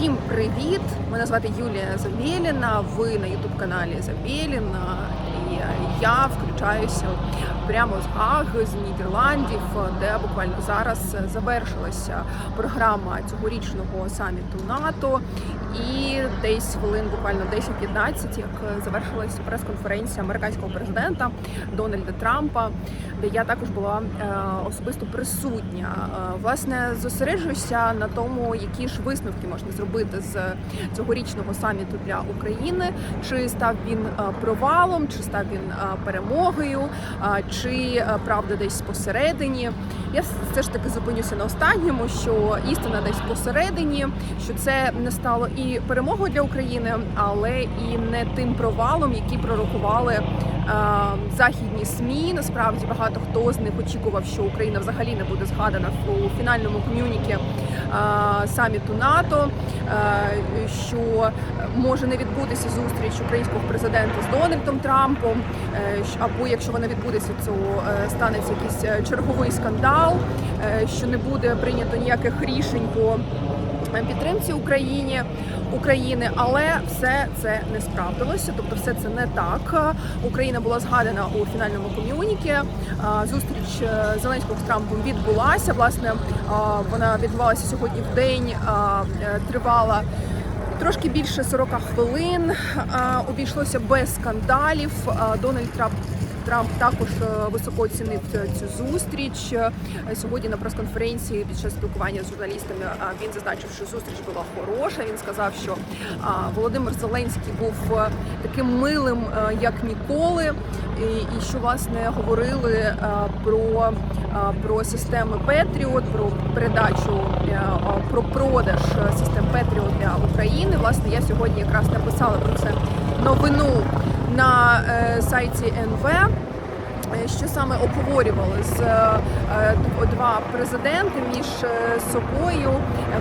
Всім привіт! Мене звати Юлія Забєліна. Ви на ютуб каналі Забєліна. Я включаюся прямо з Гаги, з Нідерландів, де буквально зараз завершилася програма цьогорічного саміту НАТО. І десь хвилин, буквально 10-15, як завершилася прес-конференція американського президента Дональда Трампа, де я також була е, особисто присутня. Е, Власне, зосереджуюся на тому, які ж висновки можна зробити з цьогорічного саміту для України. Чи став він е, провалом, чи став він перемогою, чи е, правда десь посередині. Я все ж таки зупинюся на останньому, що істина десь посередині, що це не стало і перемогою для України, але і не тим провалом, який пророкували західні СМІ. Насправді багато хто з них очікував, що Україна взагалі не буде згадана у фінальному ком'юнікі е, саміту НАТО, е, що може не відбутися зустріч українського президента з Дональдом Трампом, е, або якщо вона відбудеться, то станеться якийсь черговий скандал, що не буде прийнято ніяких рішень по підтримці Україні України, але все це не справдилося. Тобто, все це не так. Україна була згадана у фінальному ком'юнікі. Е, Зустріч е, Зеленського з Трампом відбулася. Власне, вона відбувалася сьогодні в день, е, тривала. Трошки більше 40 хвилин обійшлося без скандалів. Дональд Трамп Трамп також е, високо оцінив е, цю зустріч. Е, Сьогодні на прес-конференції під час спілкування з журналістами він зазначив, що зустріч була хороша. Він сказав, що Володимир Зеленський був таким милим, як ніколи, і, що власне говорили про, про системи Петріот, про передачу про продаж систем Петріот для України. Власне, я сьогодні якраз написала про це новину на е, сайті НВ. е, Що саме обговорювали з е, два президенти між собою?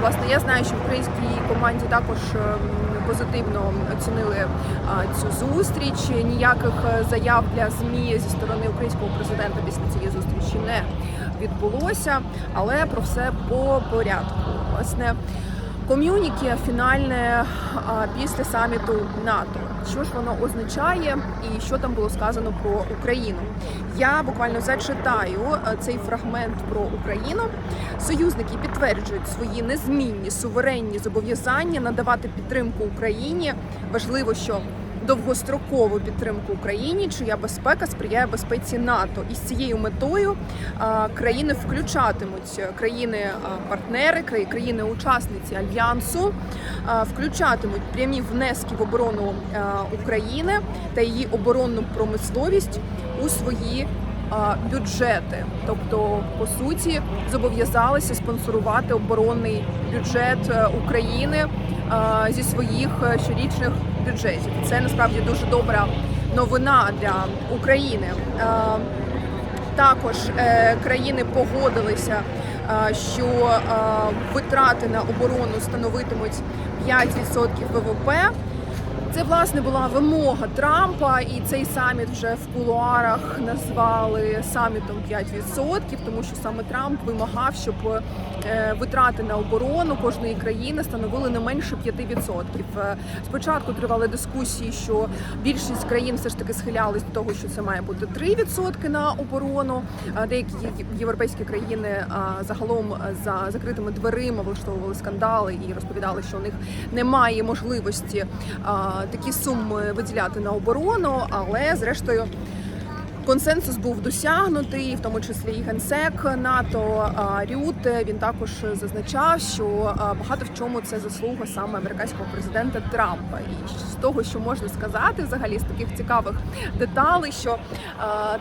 Власне, я знаю, що в українській команді також е, позитивно оцінили цю зустріч. Ніяких заяв для змі зі сторони українського президента після цієї зустрічі не відбулося, але про все по порядку. Власне, ком'юніке фінальне після саміту НАТО. Що ж воно означає, і що там було сказано про Україну? Я буквально зачитаю е, цей фрагмент про Україну. Союзники підтверджують свої незмінні суверенні зобов'язання надавати підтримку Україні. Важливо, що довгострокову підтримку Україні, чия безпека сприяє безпеці НАТО. І з цією метою країни включатимуть країни-партнери, країни-учасниці альянсу, включатимуть прямі внески в оборону України та її оборонну промисловість у свої бюджети, тобто по суті зобов'язалися спонсорувати оборонний бюджет е, України зі своїх е, щорічних бюджетів. Це насправді дуже добра новина для України. Також е, країни погодилися, е, що е, витрати на оборону становитимуть 5% ВВП. Це власне була вимога Трампа, і цей саміт вже в кулуарах назвали самітом 5%, тому що саме Трамп вимагав, щоб е, витрати на оборону кожної країни становили не менше 5%. Е, Спочатку тривали дискусії, що більшість країн все ж таки схилялись до того, що це має бути 3% на оборону. Деякі європейські країни загалом е, за закритими дверима влаштовували скандали і розповідали, що у них немає можливості такі суми виділяти на оборону, але зрештою. Консенсус був досягнутий, в тому числі і генсек НАТО а, Рюте. Він також зазначав, що багато в чому це заслуга саме американського президента Трампа. І з того, що можна сказати, взагалі з таких цікавих деталей, що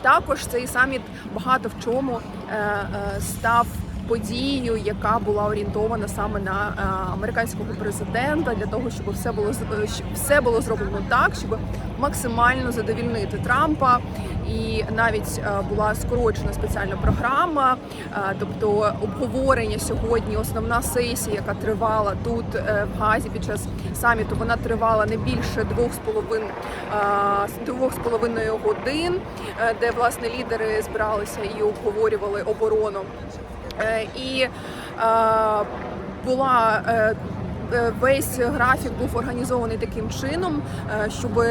також цей саміт багато в чому е, е, став подією, яка була орієнтована саме на е, американського президента, для того, щоб все було е, все було зроблено так, щоб максимально задовільнити Трампа. І навіть е, була скорочена спеціальна програма, тобто обговорення сьогодні, основна сесія, яка тривала тут в Газі під час саміту, вона тривала не більше двох з половин е, двох з половиною годин, де власне лідери збиралися і обговорювали оборону. Е, І е, була е, весь графік був організований таким чином, щоб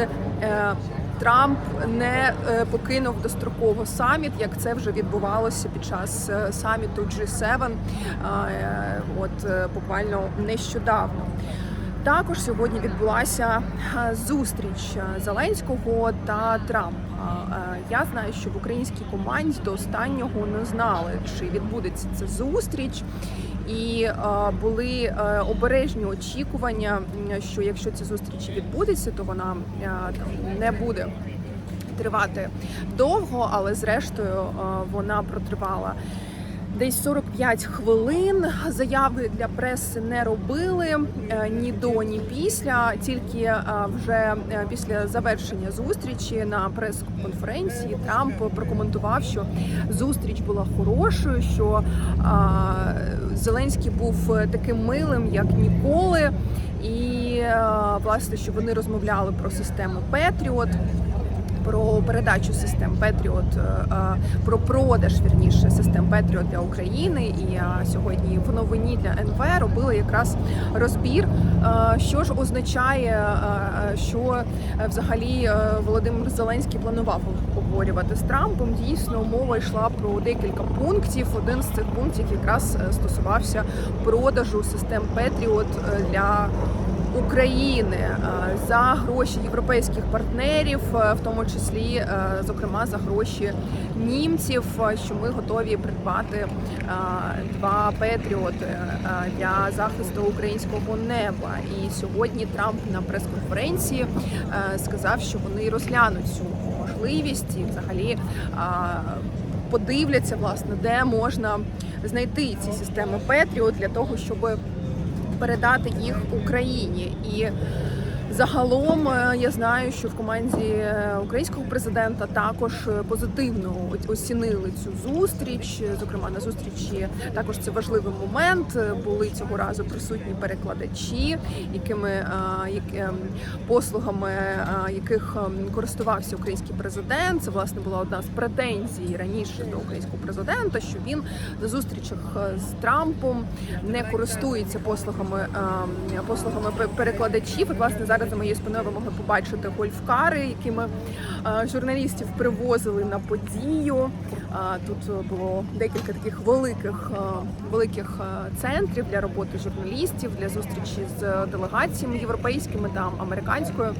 Трамп не покинув достроково саміт, як це вже відбувалося під час саміту G7, е, от буквально нещодавно. Також сьогодні відбулася е, зустріч е, Зеленського та Трампа. Е, Я знаю, що в українській команді до останнього не знали, чи відбудеться ця зустріч, і були обережні очікування, що якщо ця зустріч відбудеться, то вона не буде тривати довго, але зрештою вона протривала. Десь 45 хвилин заяви для преси не робили е, ні до, ні після. Тільки е, вже е, після завершення зустрічі на прес-конференції Трамп прокоментував, що зустріч була хорошою, що Зеленський був таким милим, як ніколи, і власне, що вони розмовляли про систему Петріот про передачу систем Петріот, про продаж вірніше систем Петріот для України. І е, сьогодні в новині для НВ робили якраз розбір, е, що ж означає, е, що е, взагалі е, Володимир Зеленський планував обговорювати з Трампом. Дійсно, мова йшла про декілька пунктів. Один з цих пунктів якраз е, стосувався продажу систем Петріот е, для України е, за гроші європейських партнерів, е, в тому числі, е, зокрема, за гроші німців, що ми готові придбати два петріоти для захисту українського неба. І сьогодні Трамп на прес-конференції сказав, що вони розглянуть цю можливість і взагалі подивляться, власне, де можна знайти ці системи Петріот для того, щоб передати їх Україні. І загалом е, я знаю, що в команді е, українського президента також е, позитивно оцінили цю зустріч. Зокрема, на зустрічі також це важливий момент. Були цього разу присутні перекладачі, якими як- ем, послугами яких ем, користувався український президент. Це власне була одна з претензій раніше до українського президента, що він на зустрічах з Трампом не користується послугами ем, послугами перекладачів. І власне зараз за моєю спиною ви могли побачити гольфкари, якими е, журналістів привозили на подію. Е, Тут було декілька таких великих е, великих центрів для роботи журналістів для зустрічі з делегаціями європейськими та американською.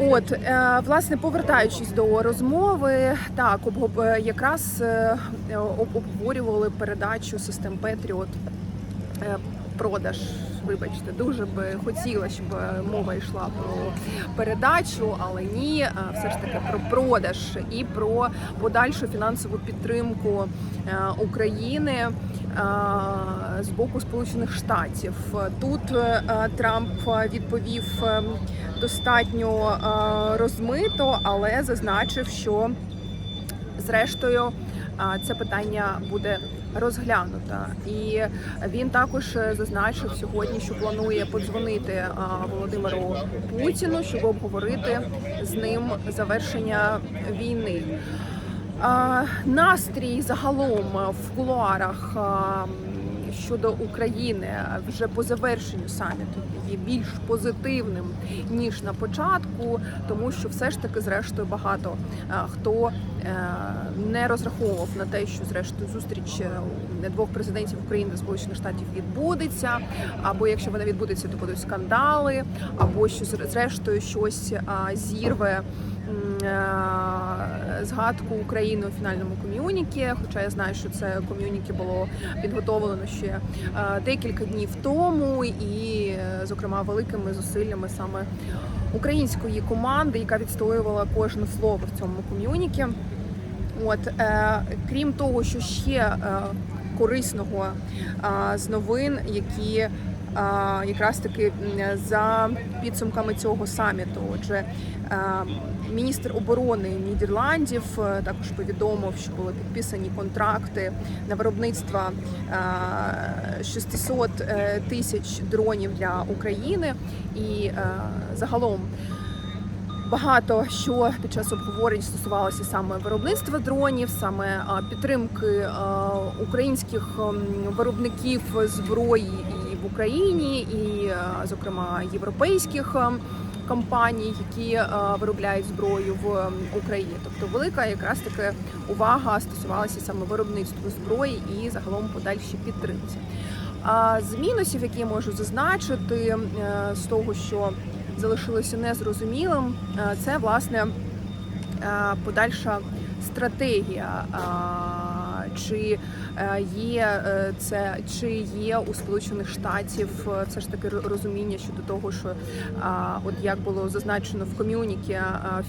От власне, повертаючись до розмови, так якраз обговорювали передачу систем Петріот. Продаж, вибачте, дуже би хотіла, щоб мова йшла про передачу, але ні, е, все ж таки про продаж і про подальшу фінансову підтримку е, України е, з боку Сполучених Штатів. Тут Трамп відповів достатньо розмито, але зазначив, що зрештою це питання буде розглянуто. І він також е, зазначив сьогодні, що планує подзвонити Володимиру Путіну, щоб обговорити з ним завершення війни. Настрій загалом в кулуарах щодо України вже по завершенню саміту є більш позитивним ніж на початку, тому що все ж таки, зрештою, багато хто е, не розраховував на те, що зрештою зустріч е, двох президентів України та Сполучених Штатів відбудеться, або якщо вона відбудеться, то будуть скандали, або що зрештою щось зірве е, згадку України у фінальному ком'юнікі. Хоча я знаю, що це ком'юнікі було підготовлено ще е, декілька днів тому, і, е, зокрема, великими зусиллями саме української команди, яка відстоювала кожне слово в цьому ком'юнікі. От е, крім того, що ще е, корисного е, з новин, які е, якраз таки за підсумками цього саміту, отже, міністр оборони Нідерландів е, також повідомив, що були підписані контракти на виробництво е, 600 е, тисяч дронів для України і е, загалом. Багато що під час обговорень стосувалося саме виробництва дронів, саме підтримки українських виробників зброї в Україні, і, е, зокрема, європейських е, компаній, які е, виробляють зброю в Україні. Тобто, велика якраз таки увага стосувалася саме виробництву зброї і загалом подальшій підтримці. А з мінусів, які я можу зазначити, з того, що залишилося незрозумілим, це власне подальша стратегія. Чи е, є е, це, чи є у Сполучених Штатів е, все ж таки розуміння щодо того, що от як було зазначено в ком'юнікі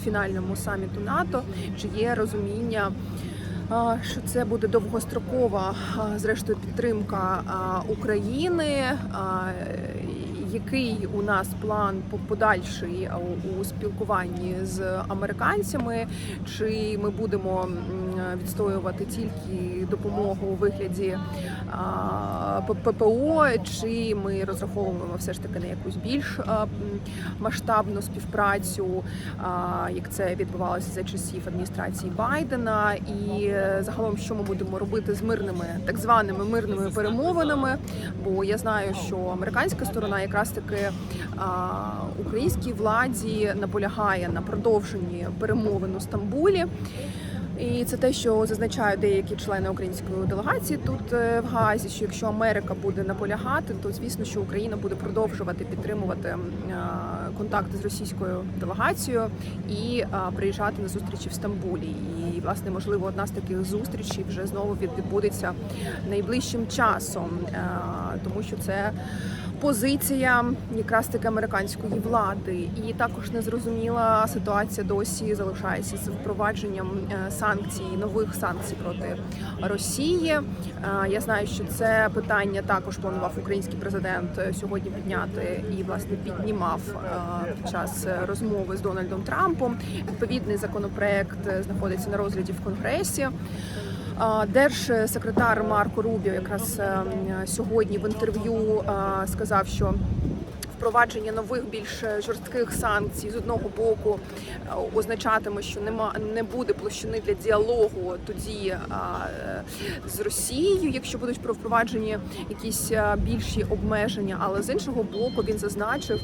фінальному саміту НАТО, чи є розуміння? Що це буде довгострокова, зрештою, підтримка України? Який у нас план по- подальший у- спілкуванні з американцями? Чи ми будемо відстоювати тільки допомогу у вигляді ППО, чи ми розраховуємо все ж таки на якусь більш масштабну співпрацю, як це відбувалося за часів адміністрації Байдена, і загалом, що ми будемо робити з мирними так званими мирними перемовинами? Бо я знаю, що американська сторона якраз таки українській владі наполягає на продовженні перемовин у Стамбулі. І це те, що зазначають деякі члени української делегації тут е, в Газі. Що якщо Америка буде наполягати, то звісно, що Україна буде продовжувати підтримувати е, контакти з російською делегацією і е, приїжджати на зустрічі в Стамбулі. І власне можливо одна з таких зустрічей вже знову відбудеться найближчим часом, тому що це. Позиція якраз таки американської влади, і також незрозуміла ситуація досі залишається з впровадженням е, санкцій, нових санкцій проти Росії. Е, Я знаю, що це питання також планував український президент е, сьогодні підняти і власне піднімав під час розмови з Дональдом Трампом. Відповідний законопроект знаходиться на розгляді в конгресі. Держсекретар Марко Рубіо якраз е, сьогодні в інтерв'ю сказав, що впровадження нових більш жорстких санкцій з одного боку е, означатиме, що нема не буде площини для діалогу тоді е, з Росією, якщо будуть про впроваджені якісь е, більші обмеження. Але з іншого боку він зазначив,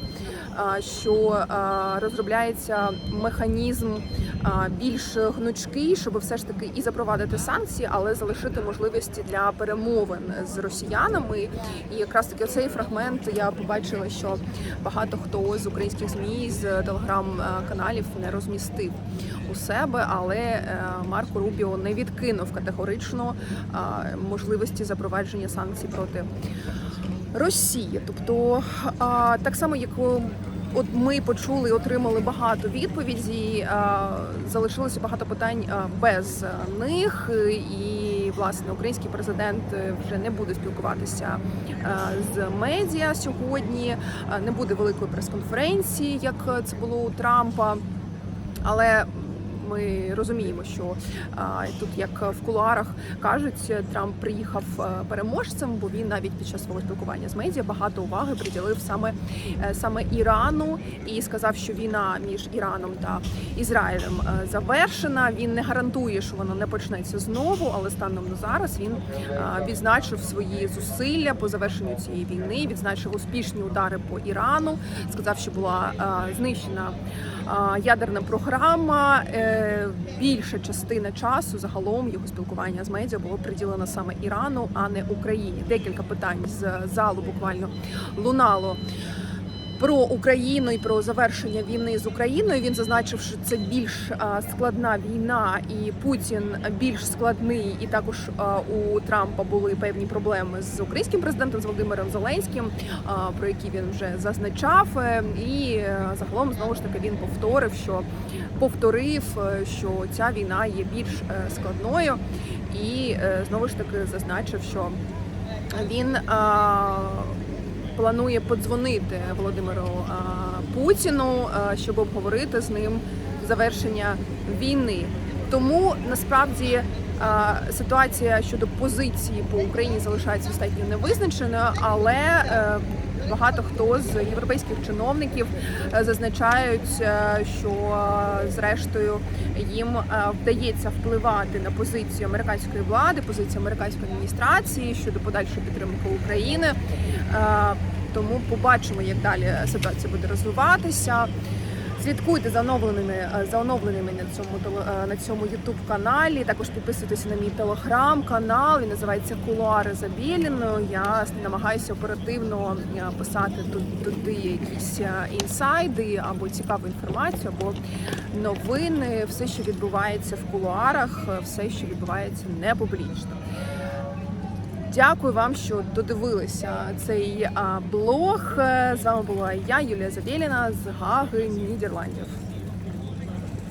е, що е, розробляється механізм е, більш гнучкий, щоб все ж таки і запровадити санкції, але залишити можливості для перемовин з росіянами. І якраз таки цей фрагмент я побачила, що багато хто з українських змі з телеграм-каналів не розмістив у себе, але е, Марко Рубіо не відкинув категорично е, можливості запровадження санкцій проти Росії. Тобто так само, як от ми почули, і отримали багато відповідей, залишилося багато питань без них. І власне український президент е, вже не буде спілкуватися з медіа сьогодні. Не буде великої прес-конференції, як це було у Трампа. Але ми розуміємо, що тут, як в кулуарах кажуть, Трамп приїхав е, переможцем, бо він навіть під час свого спілкування з медіа багато уваги приділив саме е, саме Ірану і сказав, що війна між Іраном та Ізраїлем е, завершена. Він не гарантує, що вона не почнеться знову, але станом на зараз він відзначив свої зусилля по завершенню цієї війни. Відзначив успішні удари по Ірану. Сказав, що була знищена ядерна програма. Більша частина часу загалом його спілкування з медіа було приділено саме Ірану, а не Україні. Декілька питань з залу буквально лунало. Про Україну і про завершення війни з Україною він зазначив, що це більш складна війна, і Путін більш складний. І також у Трампа були певні проблеми з українським президентом з Володимиром Зеленським, про які він вже зазначав. Е, І е, загалом знову ж таки він повторив, що повторив, е, що ця війна є більш е, складною, і е, знову ж таки зазначив, що він планує подзвонити Володимиру Путіну, щоб обговорити з ним завершення війни. Тому насправді ситуація щодо позиції по Україні залишається достатньо невизначеною, але е, багато хто з європейських чиновників е, зазначають, е, що е, зрештою їм вдається впливати на позицію американської влади, позицію американської адміністрації щодо подальшої підтримки України. Тому побачимо, як далі ситуація буде розвиватися. Слідкуйте за оновленими е, за оновленими на цьому е, на цьому youtube каналі. Також підписуйтесь на мій телеграм-канал. Він називається Кулуари за Біліною. Я намагаюся оперативно е, писати туди якісь інсайди або цікаву інформацію, або новини. Все, що відбувається в кулуарах, все, що відбувається не публічно. Дякую вам, що додивилися цей блог. З вами була я, Юлія Завєліна з Гаги, Нідерландів.